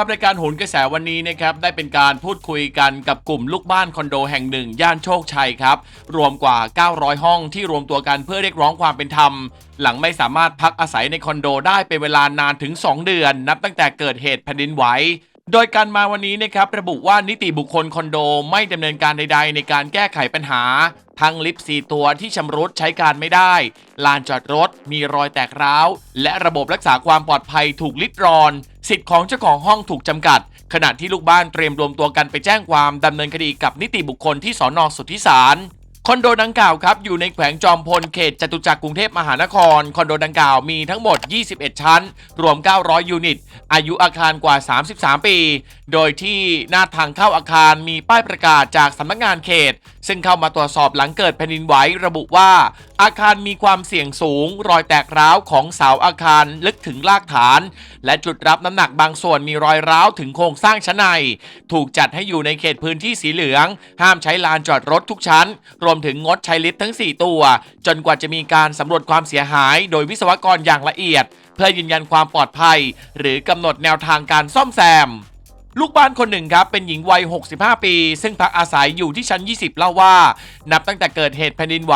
ครับรายการโหนกระแสวันนี้นะครับได้เป็นการพูดคุยกันกับกลุ่มลูกบ้านคอนโดแห่งหนึ่งย่านโชคชัยครับรวมกว่า 900 ห้องที่รวมตัวกันเพื่อเรียกร้องความเป็นธรรม หลังไม่สามารถพักอาศัยในคอนโดได้เป็นเวลานานถึง 2 เดือน นับตั้งแต่เกิดเหตุแผ่นดินไหวโดยการมาวันนี้นะครับระบุว่านิติบุคคลคอนโดไม่ดำเนินการใด ๆ ในการแก้ไขปัญหา ทั้งลิฟต์4ตัวที่ชำรุดใช้การไม่ได้ ลานจอดรถมีรอยแตกร้าว และระบบรักษาความปลอดภัยถูกลิดรอน สิทธิ์ของเจ้าของห้องถูกจำกัด ขณะที่ลูกบ้านเตรียมรวมตัวกันไปแจ้งความดำเนินคดีกับนิติบุคคลที่สอนอสุทธิสารคอนโดดังกล่าวครับอยู่ในแขวงจอมพลเขตจตุจักรกรุงเทพมหานคร คอนโดดังกล่าวมีทั้งหมด 21 ชั้น รวม 900 ยูนิต อายุอาคารกว่า 33 ปี โดยที่หน้าทางเข้าอาคารมีป้ายประกาศจากสำนักงานเขตซึ่งเข้ามาตรวจสอบหลังเกิดแผ่นดินไหวระบุว่า อาคารมีความเสี่ยงสูง รอยแตกร้าวของเสาอาคารลึกถึงรากฐาน และจุดรับน้ำหนักบางส่วนมีรอยร้าวถึงโครงสร้างชั้นใน ถูกจัดให้อยู่ในเขตพื้นที่สีเหลือง ห้ามใช้ลานจอดรถทุกชั้น รวมถึงงดใช้ลิฟต์ทั้ง 4 ตัว จนกว่าจะมีการสำรวจความเสียหาย โดยวิศวกรอย่างละเอียด เพื่อยืนยันความปลอดภัย หรือกำหนดแนวทางการซ่อมแซม ลูกบ้านคนหนึ่งครับ เป็นหญิงวัย 65 ปี ซึ่งพักอาศัยอยู่ที่ชั้น 20 เล่าว่า นับตั้งแต่เกิดเหตุแผ่นดินไหว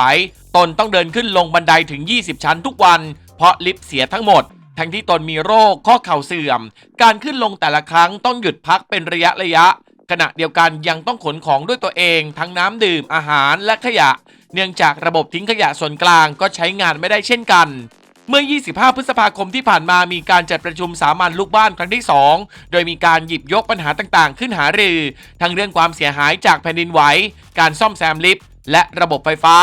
ตนต้องเดินขึ้นลงบันไดถึง 20 ชั้นทุกวัน เพราะลิฟต์เสียทั้งหมด ทั้งที่ตนมีโรคข้อเข่าเสื่อม การขึ้นลงแต่ละครั้งต้องหยุดพักเป็นระยะระยะ ขณะเดียวกันยังต้องขนของด้วยตัวเอง ทั้งน้ำดื่มอาหารและขยะ เนื่องจากระบบทิ้งขยะส่วนกลางก็ใช้งานไม่ได้เช่นกัน เมื่อ 25 พฤษภาคมที่ผ่านมามีการจัดประชุมสามัญลูกบ้านครั้งที่ 2 โดยมีการหยิบยกปัญหาต่างๆ ขึ้นหารือ ทั้งเรื่องความเสียหายจากแผ่นดินไหว การซ่อมแซมลิฟต์และระบบไฟฟ้า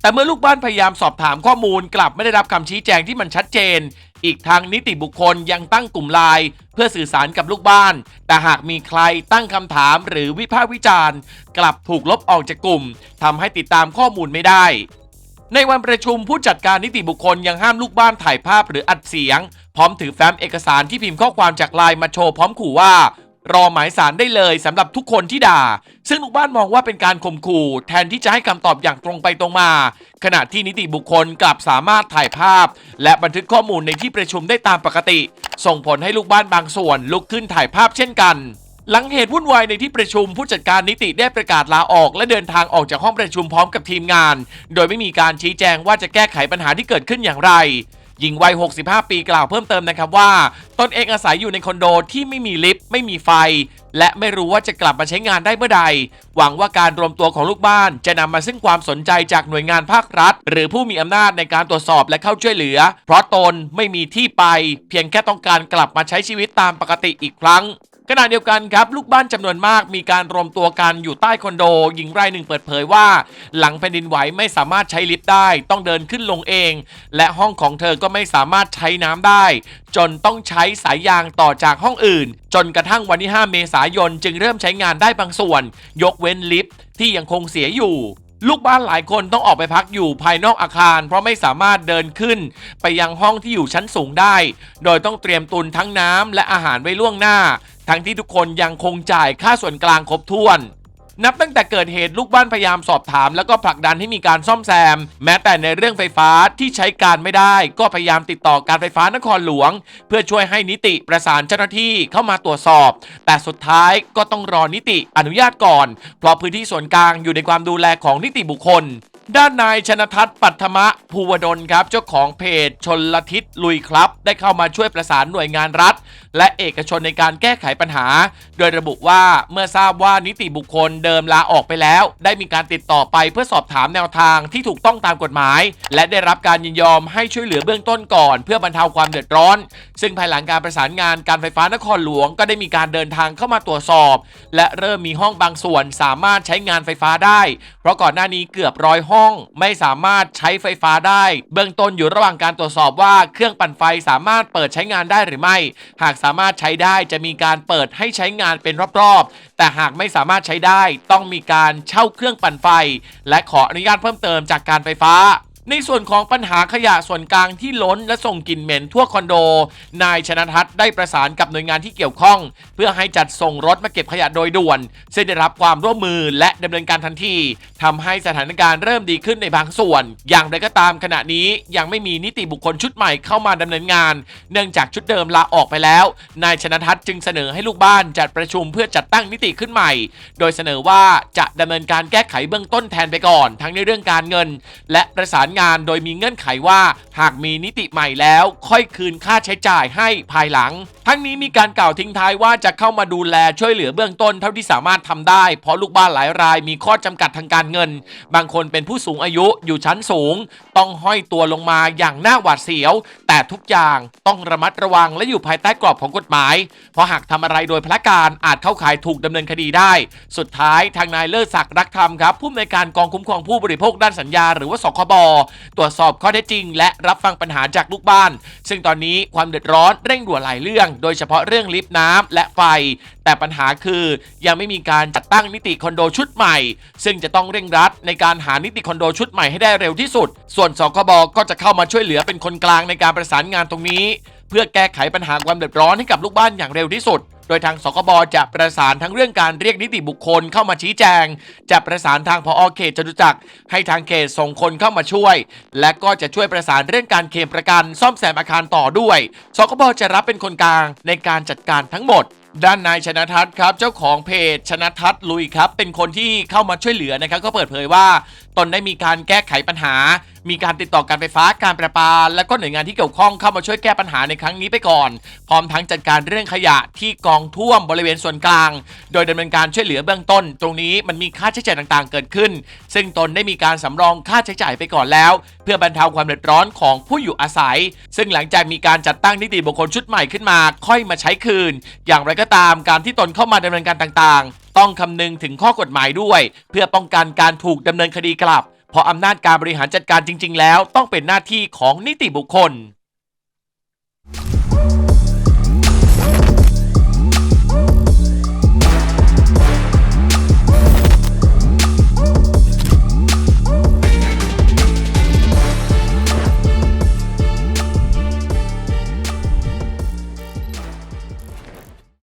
แต่เมื่อลูกบ้านพยายามสอบถามข้อมูลกลับไม่ได้รับคำชี้แจงที่มันชัดเจน อีกทางนิติบุคคลยังตั้งกลุ่มไลน์เพื่อสื่อสารกับลูกบ้าน แต่หากมีใครตั้งคำถามหรือวิพากษ์วิจารณ์ กลับถูกลบออกจากกลุ่มทำให้ติดตามข้อมูลไม่ได้ ในวันประชุมผู้จัดการนิติบุคคลยังห้ามลูกบ้านถ่ายภาพหรืออัดเสียง พร้อมถือแฟ้มเอกสารที่พิมพ์ข้อความจากไลน์มาโชว์พร้อมขู่ว่า รอหมายสารได้เลยสำหรับทุกคนที่ด่า ซึ่งลูกบ้านมองว่าเป็นการข่มขู่แทนที่จะให้คำตอบอย่างตรงไปตรงมา ขณะที่นิติบุคคลกลับสามารถถ่ายภาพ และบันทึกข้อมูลในที่ประชุมได้ตามปกติ ส่งผลให้ลูกบ้านบางส่วนลุกขึ้นถ่ายภาพเช่นกัน หลังเหตุวุ่นวายในที่ประชุมผู้จัดการนิติได้ประกาศลาออก และเดินทางออกจากห้องประชุมพร้อมกับทีมงาน โดยไม่มีการชี้แจงว่าจะแก้ไขปัญหาที่เกิดขึ้นอย่างไรหญิงวัย 65 ปีกล่าวเพิ่มเติมนะครับว่า ตนเองอาศัยอยู่ในคอนโดที่ไม่มีลิฟต์ไม่มีไฟ และไม่รู้ว่าจะกลับมาใช้งานได้เมื่อใด หวังว่าการรวมตัวของลูกบ้าน จะนำมาซึ่งความสนใจจากหน่วยงานภาครัฐ หรือผู้มีอำนาจในการตรวจสอบและเข้าช่วยเหลือ เพราะตนไม่มีที่ไป เพียงแค่ต้องการกลับมาใช้ชีวิตตามปกติอีกครั้ง ขณะเดียวกันครับลูกบ้านจำนวนมากมีการรวมตัวกันอยู่ใต้คอนโด หญิงรายหนึ่งเปิดเผยว่า หลังแผ่นดินไหวไม่สามารถใช้ลิฟต์ได้ ต้องเดินขึ้นลงเอง และห้องของเธอก็ไม่สามารถใช้น้ำได้ จนต้องใช้สายยางต่อจากห้องอื่น จนกระทั่งวันที่ 5 เมษายนจึงเริ่มใช้งานได้บางส่วน ยกเว้นลิฟต์ที่ยังคงเสียอยู่ลูกบ้านหลายคนต้องออกไปพักอยู่ภายนอกอาคาร เพราะไม่สามารถเดินขึ้น ไปยังห้องที่อยู่ชั้นสูงได้ โดยต้องเตรียมตุนทั้งน้ำและอาหารไว้ล่วงหน้า ทั้งที่ทุกคนยังคงจ่ายค่าส่วนกลางครบถ้วน นับตั้งแต่เกิดเหตุลูกบ้านพยายามสอบถาม แล้วก็ผลักดันให้มีการซ่อมแซม แม้แต่ในเรื่องไฟฟ้าที่ใช้การไม่ได้ ก็พยายามติดต่อการไฟฟ้านครหลวง เพื่อช่วยให้นิติประสานเจ้าหน้าที่เข้ามาตรวจสอบ แต่สุดท้ายก็ต้องรอนิติอนุญาตก่อน เพราะพื้นที่ส่วนกลางอยู่ในความดูแลของนิติบุคคล ด้านนายชนทัศน์ปัทมะภูวดลครับเจ้าของเพจชนละทิศลุยครับ ได้เข้ามาช่วยประสานหน่วยงานรัฐ และเอกชนในการแก้ไขปัญหา โดยระบุว่าเมื่อทราบว่านิติบุคคลเดิมลาออกไปแล้ว ได้มีการติดต่อไปเพื่อสอบถามแนวทางที่ถูกต้องตามกฎหมาย และได้รับการยินยอมให้ช่วยเหลือเบื้องต้นก่อน เพื่อบรรเทาความเดือดร้อน ซึ่งภายหลังการประสานงานการไฟฟ้านครหลวง ก็ได้มีการเดินทางเข้ามาตรวจสอบ และเริ่มมีห้องบางส่วนสามารถใช้งานไฟฟ้าได้ เพราะก่อนหน้านี้เกือบร้อยห้องไม่สามารถใช้ไฟฟ้าได้ เบื้องต้นอยู่ระหว่างการตรวจสอบว่าเครื่องปั่นไฟสามารถเปิดใช้งานได้หรือไม่ หากสามารถใช้ได้จะมีการเปิดให้ใช้งานเป็นรอบๆ แต่หากไม่สามารถใช้ได้ต้องมีการเช่าเครื่องปั่นไฟ และขออนุญาตเพิ่มเติมจากการไฟฟ้า ในส่วนของปัญหาขยะส่วนกลางที่ล้นและส่งกลิ่นเหม็นทั่วคอนโด นายชนทัศน์ได้ประสานกับหน่วยงานที่เกี่ยวข้อง เพื่อให้จัดส่งรถมาเก็บขยะโดยด่วน ซึ่งได้รับความร่วมมือและดำเนินการทันทีทำให้สถานการณ์เริ่มดีขึ้นในบางส่วน อย่างไรก็ตามขณะนี้ยังไม่มีนิติบุคคลชุดใหม่เข้ามาดำเนินงาน เนื่องจากชุดเดิมลาออกไปแล้ว นายชนทัศน์จึงเสนอให้ลูกบ้านจัดประชุมเพื่อจัดตั้งนิติขึ้นใหม่ โดยเสนอว่าจะดำเนินการแก้ไขเบื้องต้นแทนไปก่อน ทั้งในเรื่องการเงิน และประสานงานโดยมีเงื่อนไขว่า หากมีนิติใหม่แล้ว ค่อยคืนค่าใช้จ่ายให้ภายหลัง ทั้งนี้มีการกล่าวทิ้งท้ายว่าจะเข้ามาดูแลช่วยเหลือเบื้องต้นเท่าที่สามารถทำได้ เพราะลูกบ้านหลายรายมีข้อจำกัดทางการเงิน บางคนเป็นผู้สูงอายุอยู่ชั้นสูง ต้องห้อยตัวลงมาอย่างหน่าหวาดเสียว แต่ทุกอย่างต้องระมัดระวังและอยู่ภายใต้กรอบของกฎหมาย เพราะหากทำอะไรโดยพละการอาจเข้าข่ายถูกดำเนินคดีได้ สุดท้ายทางนายเลิศศักดิ์รักธรรมครับผู้อำนวยการกองคุ้มครองผู้บริโภคด้านสัญญา หรือว่าสคบตรวจสอบข้อเท็จจริง และรับฟังปัญหาจากลูกบ้าน ซึ่งตอนนี้ความเดือดร้อนเร่งด่วนหลายเรื่อง โดยเฉพาะเรื่องลิฟต์น้ำและไฟ แต่ปัญหาคือยังไม่มีการจัดตั้งนิติคอนโดชุดใหม่ ซึ่งจะต้องเร่งรัดในการหานิติคอนโดชุดใหม่ให้ได้เร็วที่สุด ส่วนสคบก็จะเข้ามาช่วยเหลือเป็นคนกลางในการประสานงานตรงนี้ เพื่อแก้ไขปัญหาความเดือดร้อนให้กับลูกบ้านอย่างเร็วที่สุด โดยทางสคบจะประสานทั้งเรื่องการเรียกนิติบุคคลเข้ามาชี้แจง จะประสานทางพอเขตจตุจักรให้ทางเขตส่งคนเข้ามาช่วย และก็จะช่วยประสานเรื่องการเคลมประกัน ซ่อมแซมอาคารต่อด้วยสคบจะรับเป็นคนกลางในการจัดการทั้งหมดด้านนายชนะทัศน์ครับเจ้าของเพจชนะทัศน์ลุยครับ เป็นคนที่เข้ามาช่วยเหลือนะครับ ก็เปิดเผยว่า ตนได้มีการแก้ไขปัญหา มีการติดต่อการไฟฟ้าการประปา และก็หน่วยงานที่เกี่ยวข้องเข้ามาช่วยแก้ปัญหาในครั้งนี้ไปก่อน พร้อมทั้งจัดการเรื่องขยะที่กองท่วมบริเวณส่วนกลาง โดยดำเนินการช่วยเหลือเบื้องต้น ตรงนี้มันมีค่าใช้จ่ายต่างๆ เกิดขึ้น ซึ่งตนได้มีการสำรองค่าใช้จ่ายไปก่อนแล้ว เพื่อบรรเทาความเดือดร้อนของผู้อยู่อาศัย ซึ่งหลังจากมีการจัดตั้งนิติบุคคลชุดใหม่ขึ้นมา ค่อยมาใช้คืน อย่างไรก็ตามการที่ตนเข้ามาดำเนินการต่างๆ ต้องคำนึงถึงข้อกฎหมายด้วย เพื่อป้องกันการถูกดำเนินคดีกลับ พราะอำนาจการบริหารจัดการจริง ๆ แล้วต้องเป็นหน้าที่ของนิติบุคคล